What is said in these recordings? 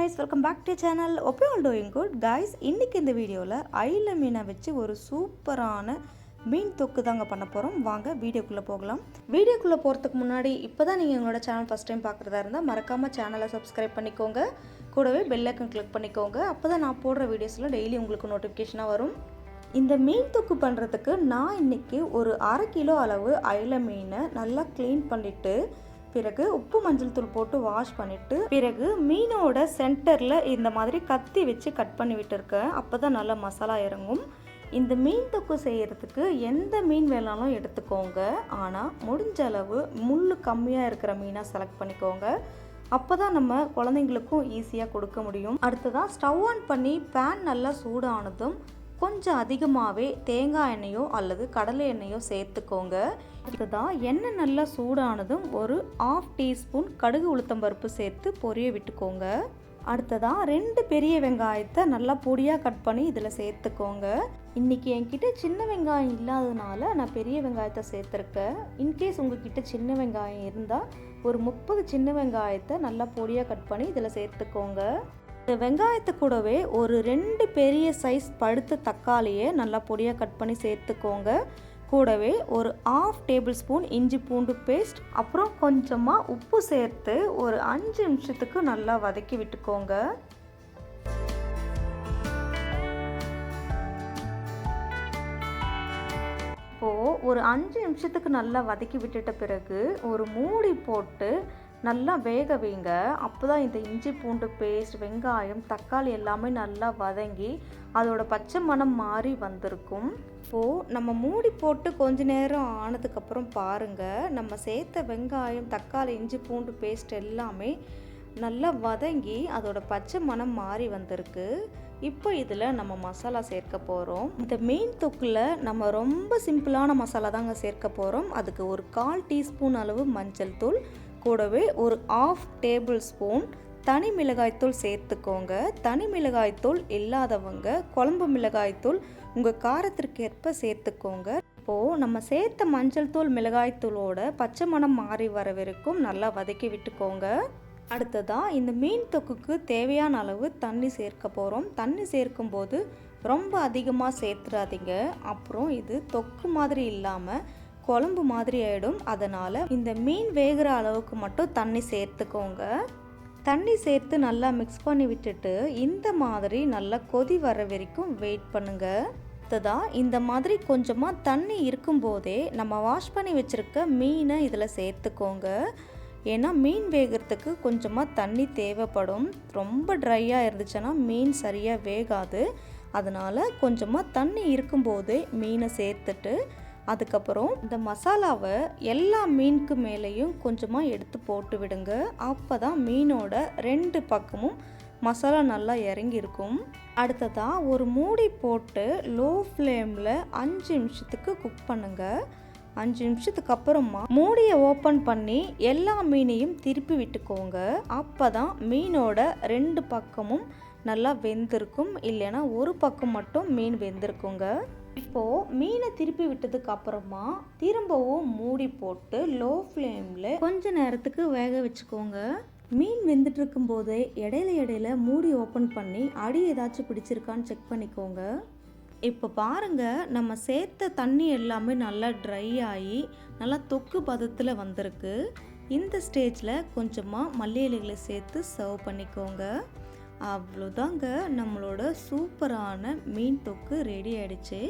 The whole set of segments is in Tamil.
guys welcome back to channel hope all doing good guys இன்றைக்கி இந்த வீடியோவில் அயில மீனை வச்சு ஒரு சூப்பரான மீன் தொக்கு தாங்க பண்ண போகிறோம் வாங்க வீடியோக்குள்ளே போகலாம். வீடியோக்குள்ளே போகிறதுக்கு முன்னாடி இப்போ தான் நீங்கள் எங்களோட சேனல் ஃபஸ்ட் டைம் பார்க்குறதா இருந்தால் மறக்காமல் சேனலை சப்ஸ்கிரைப் பண்ணிக்கோங்க. கூடவே பெல் ஐக்கன் கிளிக் பண்ணிக்கோங்க. அப்போ தான் நான் போடுற வீடியோஸில் டெய்லி உங்களுக்கு நோட்டிஃபிகேஷனாக வரும். இந்த மீன் தொக்கு பண்ணுறதுக்கு நான் இன்னைக்கு ஒரு அரை கிலோ அளவு அயில மீனை நல்லா க்ளீன் பண்ணிவிட்டு பிறகு உப்பு மஞ்சள் தூள் போட்டு வாஷ் பண்ணிவிட்டு பிறகு மீனோட சென்டரில் இந்த மாதிரி கத்தி வச்சு கட் பண்ணி விட்டுருக்கேன். அப்போ தான் நல்லா மசாலா இறங்கும். இந்த மீன் தொக்கு செய்கிறதுக்கு எந்த மீன் வேணாலும் எடுத்துக்கோங்க. ஆனால் முடிஞ்ச அளவு முள் கம்மியாக இருக்கிற மீனாக செலக்ட் பண்ணிக்கோங்க. அப்போ தான் நம்ம குழந்தைங்களுக்கும் ஈஸியாக கொடுக்க முடியும். அடுத்ததான் ஸ்டவ் ஆன் பண்ணி பேன் நல்லா சூடானதும் கொஞ்சம் அதிகமாகவே தேங்காய் எண்ணெயோ அல்லது கடலை எண்ணெயோ சேர்த்துக்கோங்க. இதுதான் எண்ணெய் நல்லா சூடானதும் ஒரு ஆஃப் டீஸ்பூன் கடுகு உளுத்தம்பருப்பு சேர்த்து பொரிய விட்டுக்கோங்க. அடுத்ததாக ரெண்டு பெரிய வெங்காயத்தை நல்லா பொடியாக கட் பண்ணி இதில் சேர்த்துக்கோங்க. இன்றைக்கி என்கிட்ட சின்ன வெங்காயம் இல்லாததுனால நான் பெரிய வெங்காயத்தை சேர்த்துருக்கேன். இன்கேஸ் உங்ககிட்ட சின்ன வெங்காயம் இருந்தால் ஒரு முப்பது சின்ன வெங்காயத்தை நல்லா பொடியாக கட் பண்ணி இதில் சேர்த்துக்கோங்க. இந்த வெங்காயத்தை கூடவே ஒரு ரெண்டு பெரிய சைஸ் பழுத்த தக்காளியை நல்லா பொடியாக கட் பண்ணி சேர்த்துக்கோங்க. கூடவே ஒரு ஆஃப் டேபிள் ஸ்பூன் இஞ்சி பூண்டு பேஸ்ட் அப்புறம் கொஞ்சமாக உப்பு சேர்த்து ஒரு அஞ்சு நிமிஷத்துக்கு நல்லா வதக்கி விட்டுக்கோங்க. இப்போது ஒரு அஞ்சு நிமிஷத்துக்கு நல்லா வதக்கி விட்டுட்ட பிறகு ஒரு மூடி போட்டு நல்லா வேக வைங்க. அப்போ தான் இந்த இஞ்சி பூண்டு பேஸ்ட் வெங்காயம் தக்காளி எல்லாமே நல்லா வதங்கி அதோட பச்சை மணம் மாறி வந்திருக்கும். இப்போது நம்ம மூடி போட்டு கொஞ்ச நேரம் ஆனதுக்கப்புறம் பாருங்கள் நம்ம சேர்த்த வெங்காயம் தக்காளி இஞ்சி பூண்டு பேஸ்ட் எல்லாமே நல்லா வதங்கி அதோட பச்சை மணம் மாறி வந்திருக்கு. இப்போ இதில் நம்ம மசாலா சேர்க்க போகிறோம் இந்த மீன் தொக்கில் நம்ம ரொம்ப சிம்பிளான மசாலா தாங்க சேர்க்க போகிறோம் அதுக்கு ஒரு கால் டீஸ்பூன் அளவு மஞ்சள் தூள் கூடவே ஒரு ஆஃப் டேபிள் ஸ்பூன் தனி மிளகாய்த்தூள் சேர்த்துக்கோங்க. தனி மிளகாய்த்தூள் இல்லாதவங்க குழம்பு மிளகாய்த்தூள் உங்கள் காரத்திற்கேற்ப சேர்த்துக்கோங்க. இப்போது நம்ம சேர்த்த மஞ்சள் தூள் மிளகாய்த்தூளோட பச்சை மணம் மாறி வர வரைக்கும் நல்லா வதக்கி விட்டுக்கோங்க. அடுத்ததாக இந்த மீன் தொக்குக்கு தேவையான அளவு தண்ணி சேர்க்க போகிறோம் தண்ணி சேர்க்கும்போது ரொம்ப அதிகமாக சேர்த்துடாதீங்க அப்புறம் இது தொக்கு மாதிரி இல்லாமல் குழம்பு மாதிரி ஆகிடும் அதனால் இந்த மீன் வேகிற அளவுக்கு மட்டும் தண்ணி சேர்த்துக்கோங்க. தண்ணி சேர்த்து நல்லா மிக்ஸ் பண்ணி விட்டுட்டு இந்த மாதிரி நல்லா கொதி வர வரைக்கும் வெயிட் பண்ணுங்க. அடுத்ததாக இந்த மாதிரி கொஞ்சமாக தண்ணி இருக்கும்போதே நம்ம வாஷ் பண்ணி வச்சுருக்க மீனை இதில் சேர்த்துக்கோங்க. ஏன்னா மீன் வேகிறதுக்கு கொஞ்சமாக தண்ணி தேவைப்படும். ரொம்ப ட்ரையாக இருந்துச்சுன்னா மீன் சரியாக வேகாது. அதனால் கொஞ்சமாக தண்ணி இருக்கும்போதே மீனை சேர்த்துட்டு அதுக்கப்புறம் இந்த மசாலாவை எல்லா மீனுக்கு மேலேயும் கொஞ்சமாக எடுத்து போட்டு விடுங்க. அப்போ தான் மீனோட ரெண்டு பக்கமும் மசாலா நல்லா இறங்கியிருக்கும். அடுத்ததாக ஒரு மூடி போட்டு லோ ஃப்ளேமில் அஞ்சு நிமிஷத்துக்கு குக் பண்ணுங்கள் அஞ்சு நிமிஷத்துக்கு அப்புறமா மூடியை ஓப்பன் பண்ணி எல்லா மீனையும் திருப்பி விட்டுக்கோங்க. அப்போ தான் மீனோட ரெண்டு பக்கமும் நல்லா வெந்திருக்கும். இல்லைன்னா ஒரு பக்கம் மட்டும் மீன் வெந்திருக்குங்க. இப்போது மீனை திருப்பி விட்டதுக்கு அப்புறமா திரும்பவும் மூடி போட்டு லோ ஃப்ளேமில் கொஞ்ச நேரத்துக்கு வேக வச்சுக்கோங்க. மீன் வெந்துட்டு இருக்கும்போதே இடையில இடையில மூடி ஓப்பன் பண்ணி அடி ஏதாச்சும் பிடிச்சிருக்கான்னு செக் பண்ணிக்கோங்க. இப்போ பாருங்க நம்ம சேர்த்த தண்ணி எல்லாமே நல்லா ட்ரை ஆகி நல்லா தொக்கு பதத்தில் வந்திருக்கு. இந்த ஸ்டேஜில் கொஞ்சமாக மல்லி இலைகளை சேர்த்து சர்வ் பண்ணிக்கோங்க. அவ்வளோதாங்க. நம்மளோட சூப்பரான மீன் தொக்கு ரெடி ஆயிடுச்சு.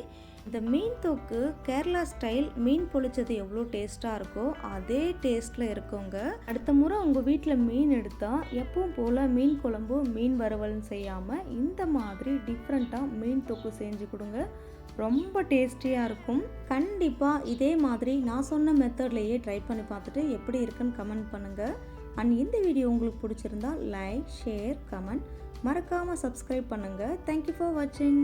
இந்த மீன் தொக்கு கேரளா ஸ்டைல் மீன் பொழிச்சது எவ்வளோ டேஸ்ட்டாக இருக்கோ அதே டேஸ்ட்டில் இருக்கோங்க. அடுத்த முறை உங்கள் வீட்டில் மீன் எடுத்தால் எப்பவும் போல் மீன் குழம்பு மீன் வறுவல்னு செய்யாமல் இந்த மாதிரி டிஃப்ரெண்ட்டாக மீன் தொக்கு செஞ்சு கொடுங்க. ரொம்ப டேஸ்டியாக இருக்கும். கண்டிப்பாக இதே மாதிரி நான் சொன்ன மெத்தட்லேயே ட்ரை பண்ணி பார்த்துட்டு எப்படி இருக்குன்னு கமெண்ட் பண்ணுங்கள் அண்ட் இந்த வீடியோ உங்களுக்கு பிடிச்சிருந்தா லைக் ஷேர் கமெண்ட் மறக்காமல் சப்ஸ்கிரைப் பண்ணுங்கள் தேங்க்யூ ஃபார் வாட்சிங்